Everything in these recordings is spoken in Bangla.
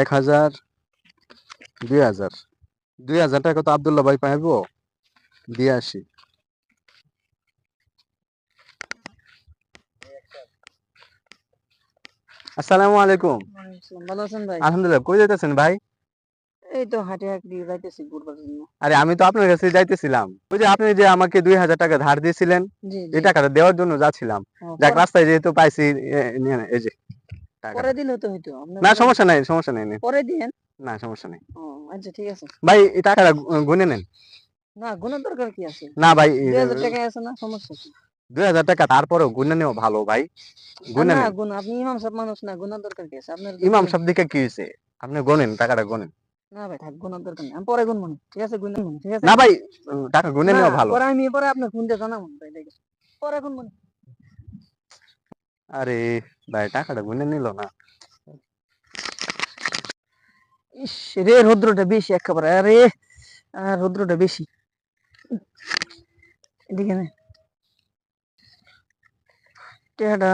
এক হাজার দুই হাজার। দুই হাজার টাকা তো আবদুল্লাহ ভাই পাইব। দিয়ে আসি। আসসালামু আলাইকুম। ভালো আছেন ভাই? আলহামদুলিল্লাহ কই যাইতেছেন ভাই? এই তো হাঁটি হাঁটি যাইতেছি ঘুরবার জন্য। আরে আমি তো আপনার কাছে যাইতেছিলাম। ওই যে আপনি যে আমাকে দুই হাজার টাকা ধার দিয়েছিলেন। এই টাকাটা দেওয়ার জন্য যাচ্ছিলাম। যাক রাস্তায় যেহেতু পাইছি এই যে। হইতো না সমস্যা নাই সমস্যা নেই নিন। পরে দিয়েন। না সমস্যা নেই। আচ্ছা ঠিক আছে। ভাই টাকাটা গুনে নেন। না গুণের দরকার কি আছে? না ভাই দুই হাজার টাকা আছে না সমস্যা কি? দুই হাজার টাকা তারপরেও গুনে নেওয়া ভালো ভাই। গুনে না গুণ আপনি ইমাম সাহেব মানুষ না গুণের দরকার কি আছে? আপনার ইমাম সাহেব দিকে কি হয়েছে? আপনি গোনেন টাকাটা গোনেন। না ভাই থাক গুণের দরকার নেই। আমি পরে মনে ঠিক আছে? গুণ মনে ঠিক আছে? না ভাই টাকা গুনে নেওয়া ভালো। পরে আমি পরে আপনার ফোন দিয়ে জানাব ভাই পরে মনে আরে ভাই, টাকাটা গুনে নিল না। ইস, রে, রৌদ্রটা বেশি একেবারে, আরে রৌদ্রটা বেশি। এদিকে নে। টেহাটা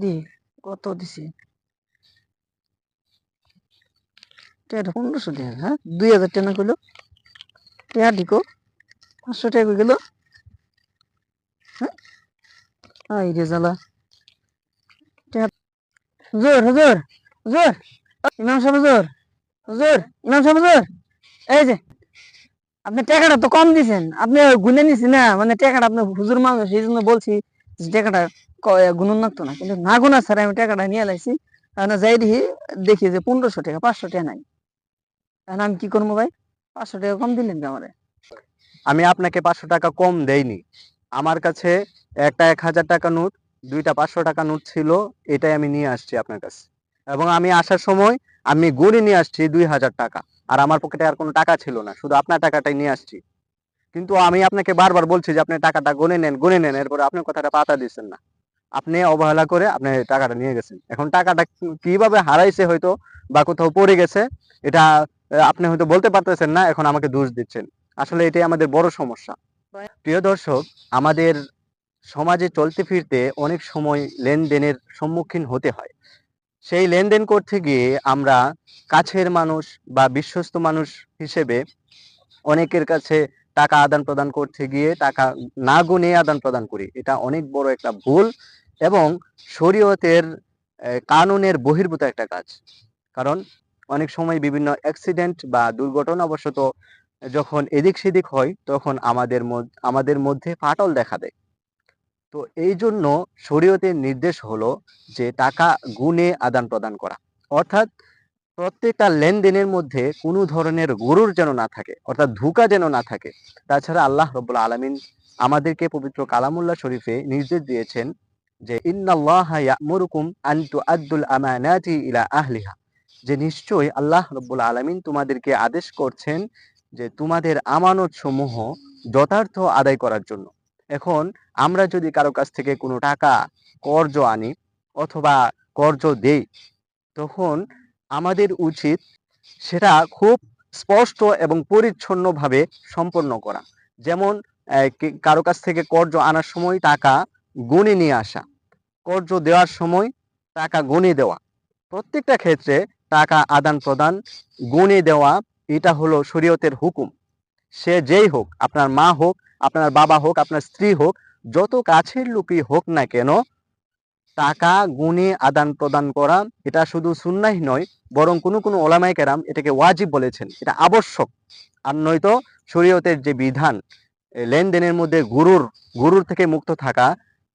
দি, কত দিছি? টেহাটা পনেরোশো টাকা হ্যাঁ? দুই হাজার টাকা কইলো? টেহা দিকো পাঁচশো টাকা গেল? হ্যাঁ? আই রে জ্বালা। টেহা হুজুর হুজুর হুজুর। ইমাম সাহেব, হুজুর হুজুর, ইমাম সাহেব, হুজুর। এই যে, আপনি টাকাটা তো কম দিছেন। আপনি গুনে নিছি না মানে টাকাটা আপনি হুজুর মানুষ, এই জন্য বলছি যে টাকাটা গুনুন লাগতো না। কিন্তু না গুনা ছাড়া আমি টাকাটা নিয়ে লাইছি। যাই দেখি দেখি যে পনেরোশো টাকা, পাঁচশো টাকা নাই। এখন আমি কি করব ভাই? পাঁচশো টাকা কম দিলেন কি আমারে? আমি আপনাকে পাঁচশো টাকা কম দেইনি। আমার কাছে একটা এক হাজার টাকা নোট দুইটা পাঁচশো টাকা নোট ছিল, এটাই আমি নিয়ে আসছি আপনার কাছে। এবং আমি আসার সময় আমি গুনে নিয়ে আসছি দুই হাজার টাকা, আর আমার পকেটে আর কোনো টাকা ছিল না, শুধু আপনার টাকাটাই নিয়ে আসছি। কিন্তু আমি আপনাকে বারবার বলছি যে আপনি টাকাটা গুনে নেন গুনে নেন, এরপরে আপনি কথাটা পাতা দিচ্ছেন না। আপনি অবহেলা করে আপনি টাকাটা নিয়ে গেছেন। এখন টাকাটা কীভাবে হারাইছে হয়তো বা কোথাও পড়ে গেছে, এটা আপনি হয়তো বলতে পারতেছেন না, এখন আমাকে দোষ দিচ্ছেন। আসলে এটাই আমাদের বড় সমস্যা। প্রিয় দর্শক, আমাদের সমাজে চলতে ফিরতে অনেক সময় লেনদেনের সম্মুখীন হতে হয়। সেই লেনদেন করতে গিয়ে আমরা কাছের মানুষ বা বিশ্বস্ত মানুষ হিসেবে অনেকের কাছে টাকা আদান প্রদান করতে গিয়ে টাকা না গুনে আদান প্রদান করি। এটা অনেক বড় একটা ভুল এবং শরীয়তের কানুনের বহির্ভূত একটা কাজ। কারণ অনেক সময় বিভিন্ন অ্যাক্সিডেন্ট বা দুর্ঘটনাবশত যখন এদিক সেদিক হয়, তখন আমাদের আমাদের মধ্যে ফাটল দেখা দেয়। তো এই জন্য শরীয়তের নির্দেশ হলো যে টাকা গুণে আদান প্রদান করা। অর্থাৎ প্রত্যেকটা লেনদেনের মধ্যে কোনো ধরনের গরুর যেন না থাকে, অর্থাৎ ধোঁকা যেন না থাকে, তাছাড়া আল্লাহ রব্বুল আলামিন আমাদেরকে পবিত্র কালামুল্লাহ শরীফে নির্দেশ দিয়েছেন যে আমানাতি ইলা আহলিহা। যে নিশ্চয়ই আল্লাহ রব্বুল আলামিন তোমাদেরকে আদেশ করছেন যে, তোমাদের আমানত সমূহ যথার্থ আদায় করার জন্য। এখন আমরা যদি কারও কাছ থেকে কোনো টাকা, কর্জ আনি অথবা কর্জ দেই, তখন আমাদের উচিত সেটা খুব স্পষ্ট এবং পরিচ্ছন্নভাবে সম্পন্ন করা। যেমন কারও কাছ থেকে কর্জ আনার সময় টাকা গুনে নিয়ে আসা, কর্জ দেওয়ার সময় টাকা গুনে দেওয়া। প্রত্যেকটা ক্ষেত্রে টাকা আদান প্রদান, গুনে দেওয়া, এটা হলো শরীয়তের হুকুম। সে যেই হোক, আপনার মা হোক আপনার বাবা হোক, আপনার স্ত্রী হোক, যত কাছের লোকই হোক না কেন, টাকা, গুণে আদান প্রদান করা, এটা শুধু সুন্নাই নয়, বরং কোনো কোনো ওলামাই কেরাম এটাকে ওয়াজিব বলেছেন। এটা আবশ্যক। আর নয়তো শরীয়তের যে বিধান লেনদেনের মধ্যে গুরুর গুরুর থেকে মুক্ত থাকা,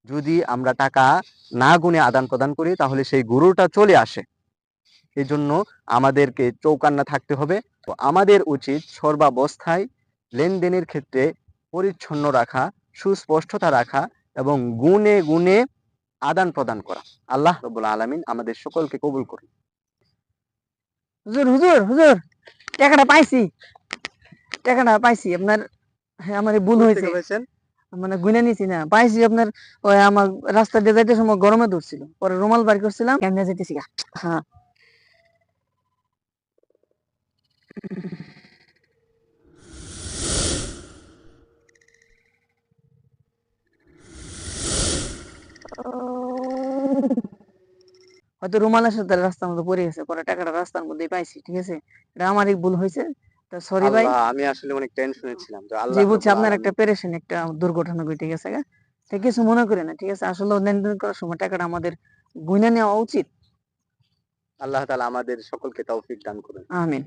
যদি আমরা টাকা না গুণে আদান প্রদান করি, তাহলে সেই গুরুটা চলে আসে। এই জন্য আমাদেরকে চৌকান্না থাকতে হবে। তো আমাদের উচিত সর্বাবস্থায় লেনদেনের ক্ষেত্রে পরিচ্ছন্ন রাখা সুস্পষ্টতা রাখা এবং গুণে গুণে আদান প্রদান করা। আল্লাহ রবুল আলমিন আমাদের সকলকে কবুল করুন। হুজুর হুজুর হুজুর টাকাটা পাইছি। টাকাটা পাইছি আপনার হ্যাঁ আমার ভুল হয়েছে। মানে গুনে নিছি না। পাইছি আপনার ওই আমার রাস্তা দিয়ে যাইতে সময় গরমে ধরছিল। পরে রুমাল বার করছিলাম। কেমনে যাইতেছি গা। হ্যাঁ। হয়তো রুমালের সাথে রাস্তার মধ্যে পড়ে গেছে পরে টাকাটা রাস্তার মধ্যেই পাইছি ঠিক আছে? এটা আমারই ভুল হয়েছে তো সরি ভাই। আমি আসলে অনেক টেনশনে ছিলাম যে আল্লাহ জি বুঝছি আপনার একটা পেরেশান একটা দুর্ঘটনা ঘটে গেছে গা। তো কিছু মনে করে না ঠিক আছে? আসলে লেনদেন করার সময় টাকাটা আমাদের গুনে নেওয়া উচিত। আল্লাহ তাআলা আমাদের সকলকে তৌফিক দান করুন। আমিন।